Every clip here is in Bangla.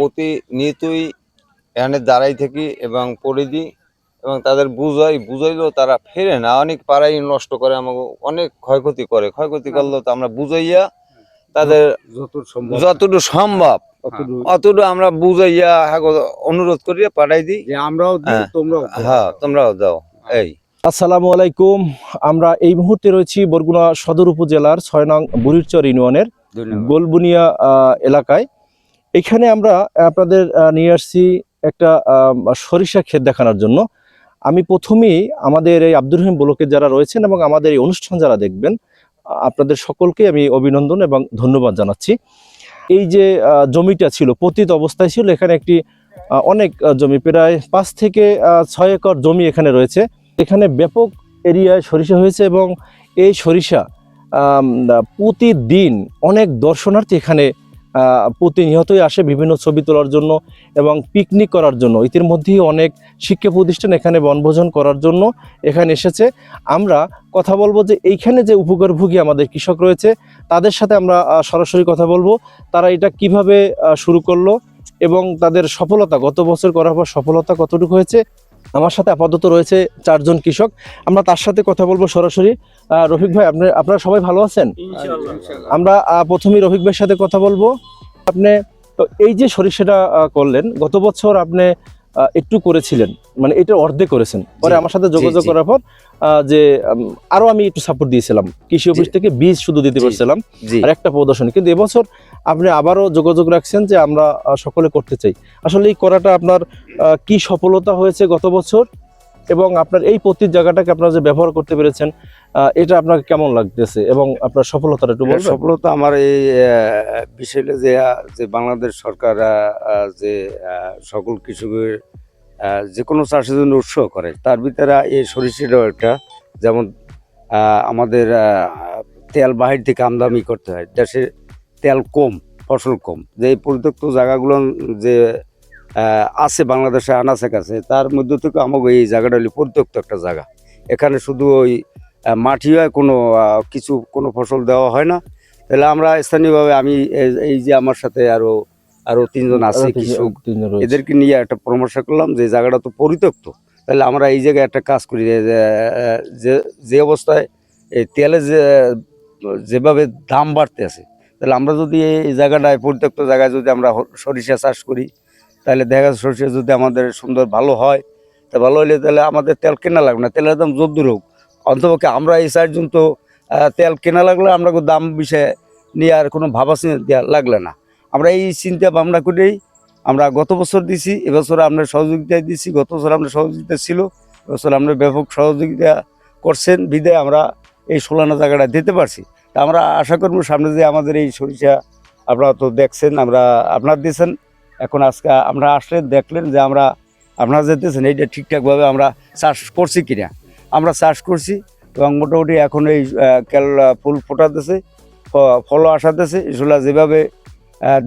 প্রতিনিয়তই এখানে দাঁড়াই থাকি এবং পড়ে দিই এবং তাদের বুঝাই বুঝাইলেও তারা ফেরে না। অনেক পাড়াই নষ্ট করে আমাকে অনেক ক্ষয়ক্ষতি করে। ক্ষয়ক্ষতি করলেও তো আমরা বুঝাইয়া তাদের সম্ভব। যতটুকু সম্ভব অতটুকু আমরা বুঝাইয়া হ্যাঁ অনুরোধ করিয়া পাঠাই দিই। আমরাও হ্যাঁ। তোমরাও দাও। হ্যাঁ তোমরাও দাও। এই। আসসালামু আলাইকুম। আমরা এই মুহূর্তে রয়েছি বরগুনা সদর উপজেলার ছয় নং বুড়িরচর ইউনিয়নের গোলবুনিয়া আহ, এলাকায়। এখানে আমরা আপনাদের নিয়ে আসছি একটা সরিষা ক্ষেত দেখানোর জন্য। আমি প্রথমেই আমাদের এই আব্দুর রহিম ব্লকের যারা রয়েছেন এবং আমাদের এই অনুষ্ঠান যারা দেখবেন আপনাদের সকলকে আমি অভিনন্দন এবং ধন্যবাদ জানাচ্ছি। এই যে জমিটা ছিল, পতিত অবস্থায় ছিল, এখানে একটি অনেক জমি, প্রায় পাঁচ থেকে ছয় একর জমি এখানে রয়েছে। এখানে ব্যাপক এরিয়ায় সরিষা হয়েছে এবং এই সরিষা প্রতিদিন অনেক দর্শনার্থী এখানে প্রতিনিয়তই আসে বিভিন্ন ছবি তোলার জন্য এবং পিকনিক করার জন্য। ইতিমধ্যেই অনেক শিক্ষা প্রতিষ্ঠান এখানে বনভোজন করার জন্য এখানে এসেছে। আমরা কথা বলব যে এইখানে যে উপকারভোগী আমাদের কৃষক রয়েছে, তাদের সাথে আমরা সরাসরি কথা বলব। তারা এটা কীভাবে শুরু করল এবং তাদের সফলতা, গত বছর করার পর সফলতা কতটুকু হয়েছে? আমার সাথে আপাতত রয়েছে চারজন কৃষক। আমরা তার সাথে কথা বলব সরাসরি। রফিক ভাই আপনি আপনারা সবাই ভালো আছেন? আমরা আহ, প্রথমেই রফিক ভাইয়ের সাথে কথা বলব। আপনি তো এই যে সরিষাটা করলেন গত বছর আপনি একটু করেছিলেন। মানে এটা অর্ধেক করেছেন। পরে আমার সাথে যোগাযোগ করার পর যে আরও আমি একটু সাপোর্ট দিয়েছিলাম। কৃষি অফিস থেকে বীজ শুধু দিতে পারছিলাম। আর একটা প্রদর্শনী। কিন্তু এবছর আপনি আবারও যোগাযোগ রাখছেন যে আমরা সকলে করতে চাই। আসলে এই করাটা আপনার কি সফলতা হয়েছে গত বছর? এবং আপনার এই প্রতির জায়গাটাকে আপনারা যে ব্যবহার করতে পেরেছেন এটা আপনাকে কেমন লাগতেছে এবং আপনার সফলতাটা একটু সফলতা আমার এই বিষয়টা যে যে বাংলাদেশ সরকার যে সকল কৃষকের যে কোনো চাষের জন্য উৎসাহ করে তার ভিতরে এই সরিষাটাও একটা যেমন আমাদের তেল বাহির থেকে আমদানি করতে হয় দেশে তেল কম ফসল কম যে এই পরিত্যক্ত জায়গাগুলো যে আছে বাংলাদেশে আনাচে কাছে। তার মধ্যে থেকে আমাকে এই জায়গাটা হলো পরিত্যক্ত একটা জায়গা। এখানে শুধু ওই মাটি হয় কোনো কিছু কোনো ফসল দেওয়া হয় না। তাহলে আমরা স্থানীয়ভাবে আমি এই- যে আমার সাথে আরও আরও তিনজন আছে কৃষক তিনজন এদেরকে নিয়ে একটা পরামর্শ করলাম যে জায়গাটা তো পরিত্যক্ত। তাহলে আমরা এই জায়গায় একটা কাজ করি যে যে অবস্থায় এই তেলের যে যেভাবে দাম বাড়তে আছে তাহলে আমরা যদি এই জায়গাটায় পরিত্যক্ত জায়গায় যদি আমরা সরিষা চাষ করি তাহলে দেখা সরিষা যদি আমাদের সুন্দর ভালো হয়, তা ভালো হলে তাহলে আমাদের তেল কেনা লাগবে না, তেলের দাম জোর হোক। অন্তপক্ষে আমরা এই চারজন তো তেল কেনা লাগলে আমরা দাম বিষয়ে নিয়ে আর কোনো ভাবা চিন্তা লাগলে না। আমরা এই চিন্তা ভাবনা করেই আমরা গত বছর দিছি, এবছর আমরা সহযোগিতা দিছি, গত বছর আমরা সহযোগিতা ছিল, এবছর আমরা ব্যাপক সহযোগিতা করছেন, বিদায় আমরা এই সোলানা জায়গাটা দিতে পারছি। তা আমরা আশা করব সামনে যে আমাদের এই সরিষা আপনারা তো দেখছেন, আমরা আপনার দিয়েছেন এখন আজকে আমরা আসলেন দেখলেন যে আমরা, আপনারা যেতেছেন এইটা ঠিকঠাকভাবে আমরা চাষ করছি কিনা। আমরা চাষ করছি, এবং মোটামুটি এখন এই কেল ফুল ফোটাতেছে, ফ- ফলও আসাতেছে, এগুলা যেভাবে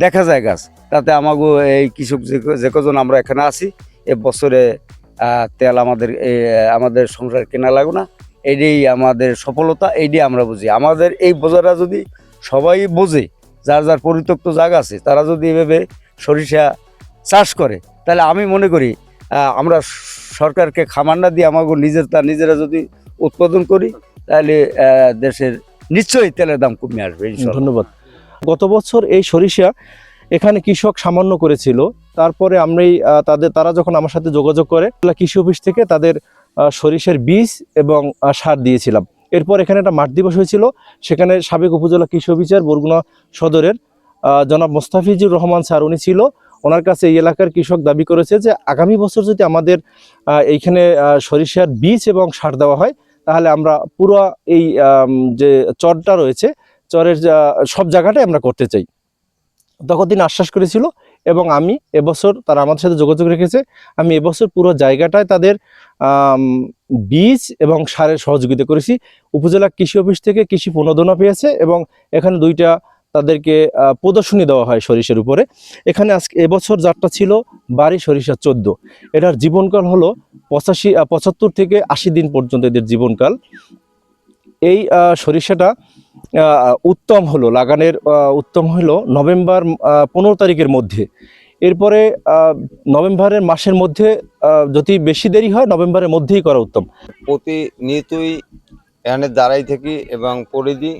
দেখা যায় গাছ, তাতে আমাগো এই কৃষক যে কজন আমরা এখানে আছি, এ বছরে তেল আমাদের আমাদের সংসার কেনা লাগবে না এইটাই আমাদের সফলতা, এইটাই আমরা বুঝি। আমাদের এই বোঝাটা যদি সবাই বোঝে, যার যার পরিত্যক্ত জায়গা আছে, তারা যদি এভাবে সরিষা চাষ করে, তাহলে আমি মনে করি আমরা সরকারকে খামার না দিয়ে আমাকে নিজের তা নিজেরা যদি উৎপাদন করি, তাহলে দেশের নিশ্চয়ই তেলের দাম কমে আসবে ধন্যবাদ। গত বছর এই সরিষা এখানে কৃষক সামান্য করেছিল, তারপরে আমরাই তাদের তারা যখন আমার সাথে যোগাযোগ করে কৃষি অফিস থেকে তাদের সরিষার বীজ এবং সার দিয়েছিলাম। এরপর এখানে একটা মাঠ দিবস হয়েছিল, সেখানে সাবেক উপজেলা কৃষি অফিসার বরগুনা সদরের জনাব মোস্তাফিজুর রহমান স্যার, উনি ছিল। ওনার কাছে এই এলাকার কৃষক দাবি করেছে যে, আগামী বছর যদি আমাদের এইখানে সরিষার বীজ এবং সার দেওয়া হয়, তাহলে আমরা পুরো এই যে চরটা রয়েছে, চরের সব জায়গাটাই আমরা করতে চাই। তখন তিনি আশ্বাস করেছিল এবং আমি এবছর তারা আমাদের সাথে যোগাযোগ রেখেছে, আমি এবছর পুরো জায়গাটায় তাদের বীজ এবং সারের সহযোগিতা করেছি। উপজেলা কৃষি অফিস থেকে কৃষি প্রণোদনা পেয়েছে এবং এখানে দুইটা তাদেরকে প্রদর্শনী দেওয়া হয় সরিষার উপরে। এখানে আজকে এবছর যারটা ছিল বাড়ি সরিষা চোদ্দ। এটার জীবনকাল হলো পঁচাশি পঁচাত্তর থেকে আশি দিন পর্যন্ত এদের জীবনকাল। এই সরিষাটা উত্তম হলো, লাগানের উত্তম হলো নভেম্বর পনেরো তারিখের মধ্যে। এরপরে নভেম্বরের মাসের মধ্যে যদি বেশি দেরি হয়, নভেম্বরের মধ্যেই করা উত্তম। প্রতিনিয়তই এখানে দাঁড়াই থাকি এবং পড়ে দিই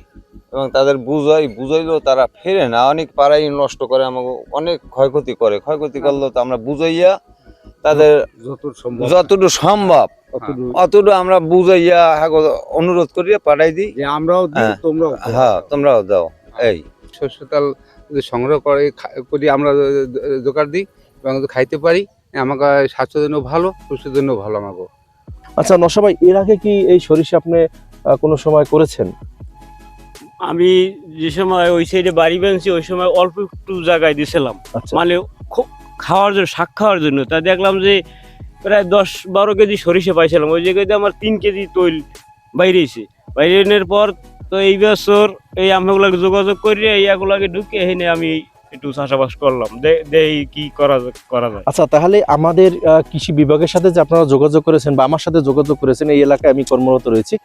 এবং তাদের বুঝাই বুঝাইলেও তারা ফেরে না। অনেক পাড়াই নষ্ট করে আমাকে অনেক ক্ষয়ক্ষতি করে। ক্ষয়ক্ষতি করলেও তো আমরা বুঝাইয়া তাদের যতটুকু সম্ভব। অতটুকু আমরা বুঝাইয়া অনুরোধ করিয়া পাঠাই দিই আমরাও হ্যাঁ। তোমরাও হ্যাঁ তোমরাও দাও। এই। শস্য তেল যদি সংগ্রহ করে করি আমরা দোকান দিই এবং খাইতে পারি আমাকে স্বাস্থ্যের জন্য ভালো সুস্থের জন্য ভালো আমাকে আচ্ছা নশা ভাই এর আগে কি এই সরিষা আপনি কোনো সময় করেছেন? আমি যে সময় ওই সাইডে বাড়ি বানছি ওই সময় অল্প একটু জায়গায় দিছিলাম। আচ্ছা। মানে খুব খাওয়ার জন্য শাক খাওয়ার জন্য। তা দেখলাম যে প্রায় দশ বারো কেজি সরিষা পাইছিলাম। ওই জায়গাতে আমার তিন কেজি তৈল বাইরেছে বাইরে এনের পর তো এই বছর এই আমগুলাকে যোগাযোগ করে এই এগুলাকে ঢুকে এনে আমি একটু চাষাবাস করলাম। দেই কি করা করা যায়। আচ্ছা তাহলে আমাদের কৃষি বিভাগের সাথে যে আপনারা যোগাযোগ করেছেন বা আমার সাথে যোগাযোগ করেছেন, এই এলাকায় আমি কর্মরত রয়েছি।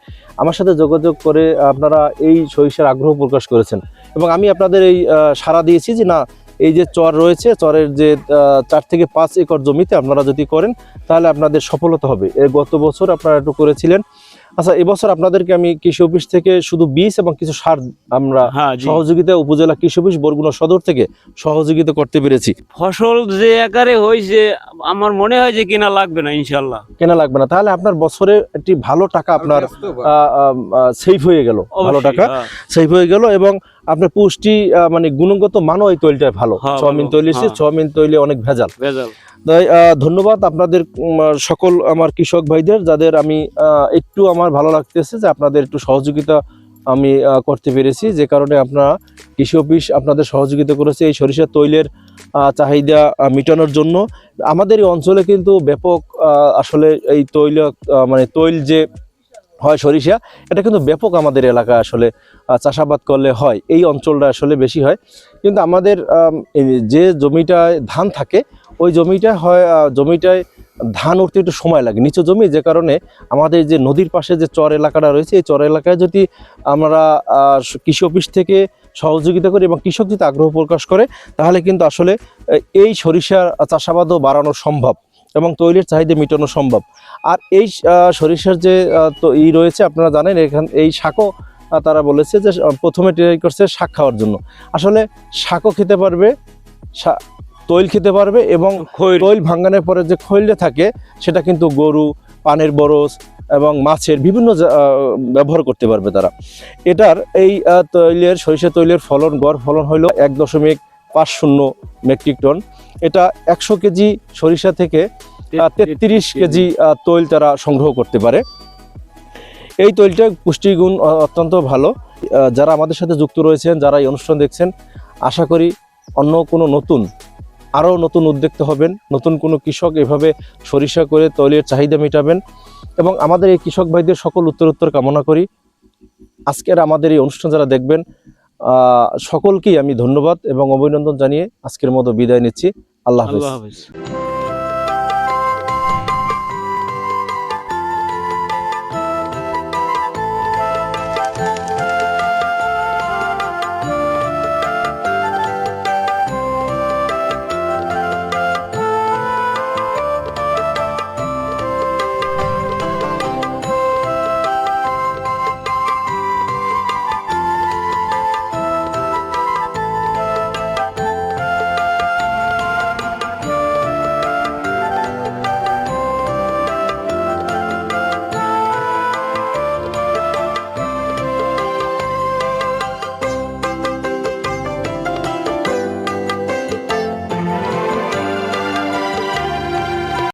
আমার সাথে যোগাযোগ করে আপনারা এই সরিষার আগ্রহ প্রকাশ করেছেন। এবং আমি আপনাদের এই সাড়া দিয়েছি যে না, এই যে চর রয়েছে, চরের যে চার থেকে পাঁচ একর জমিতে আপনারা যদি করেন, তাহলে আপনাদের সফলতা হবে। এর গত বছর আপনারা একটু করেছিলেন। আচ্ছা এবছর আপনাদেরকে আমি কৃষি অফিস থেকে শুধু বীজ এবং কিছু সার আমরা হ্যাঁ সহযোগিতা উপজেলা কৃষি অফিস বরগুনা সদর থেকে সহযোগিতা করতে পেরেছি। ফসল যে আকারে হয়েছে আমার মনে হয় যে কেনা লাগবে না ইনশাল্লাহ কেনা লাগবে না। তাহলে আপনার বছরে একটি ভালো টাকা আপনার সেফ হয়ে গেল। ভালো টাকা সেফ হয়ে গেল এবং আপনার পুষ্টি মানে গুণগত মানও এই তৈলটা ভালো। হ্যাঁ, চাউমিন ভালো, তৈল এসে হ্যাঁ। চাউমিন তৈলে অনেক ভেজাল। ভেজাল। তাই ধন্যবাদ আপনাদের সকল আমার কৃষক ভাইদের যাদের আমি একটু আমার ভালো লাগতেছে যে আপনাদের একটু সহযোগিতা আমি করতে পেরেছি। যে কারণে আপনারা কৃষি অফিস আপনাদের সহযোগিতা করেছে এই সরিষা তৈলের চাহিদা মেটানোর জন্য। আমাদের এই অঞ্চলে কিন্তু ব্যাপক আসলে এই তৈল মানে তৈল যে হয় সরিষা, এটা কিন্তু ব্যাপক আমাদের এলাকা আসলে চাষাবাদ করলে হয়। এই অঞ্চলটা আসলে বেশি হয়। কিন্তু আমাদের যে জমিটায় ধান থাকে, ওই জমিটা হয় জমিটায় ধান উঠতে একটু সময় লাগে। নিচু জমি যে কারণে আমাদের যে নদীর পাশে যে চর এলাকাটা রয়েছে, এই চর এলাকায় যদি আমরা কৃষি অফিস থেকে সহযোগিতা করি এবং কৃষক যদি আগ্রহ প্রকাশ করে, তাহলে কিন্তু আসলে এই সরিষার চাষাবাদও বাড়ানো সম্ভব। এবং তৈলের চাহিদা মেটানো সম্ভব। আর এই সরিষার যে তো ই রয়েছে আপনারা জানেন এখান এই শাকও তারা বলেছে যে প্রথমে ট্রাই করছে শাক খাওয়ার জন্য। আসলে শাকও খেতে পারবে তৈল খেতে পারবে এবং তৈল ভাঙ্গানোর পরে যে খৈলটা থাকে সেটা কিন্তু গরু পানের বরস এবং মাছের বিভিন্ন ব্যবহার করতে পারবে তারা। এটার এই তৈলের সরিষা তৈলের ফলন গড় ফলন হলো এক দশমিক পাঁচ শূন্য মেট্রিক টন। এটা একশো কেজি সরিষা থেকে তেত্রিশ কেজি। তৈল তারা সংগ্রহ করতে পারে। এই তৈলটা পুষ্টিগুণ অত্যন্ত ভালো। যারা আমাদের সাথে যুক্ত রয়েছেন যারা এই অনুষ্ঠান দেখছেন আশা করি অন্য কোনো নতুন আরও নতুন উদ্যোক্তা হবেন নতুন কোনো কৃষক এভাবে সরিষা করে তৈলের চাহিদা মেটাবেন। এবং আমাদের এই কৃষক ভাইদের সকল উত্তরোত্তর কামনা করি। আজকের আমাদের এই অনুষ্ঠান যারা দেখবেন সকলকেই আমি ধন্যবাদ এবং অভিনন্দন জানিয়ে আজকের মতো বিদায় নিচ্ছি। আল্লাহ হাফেজ।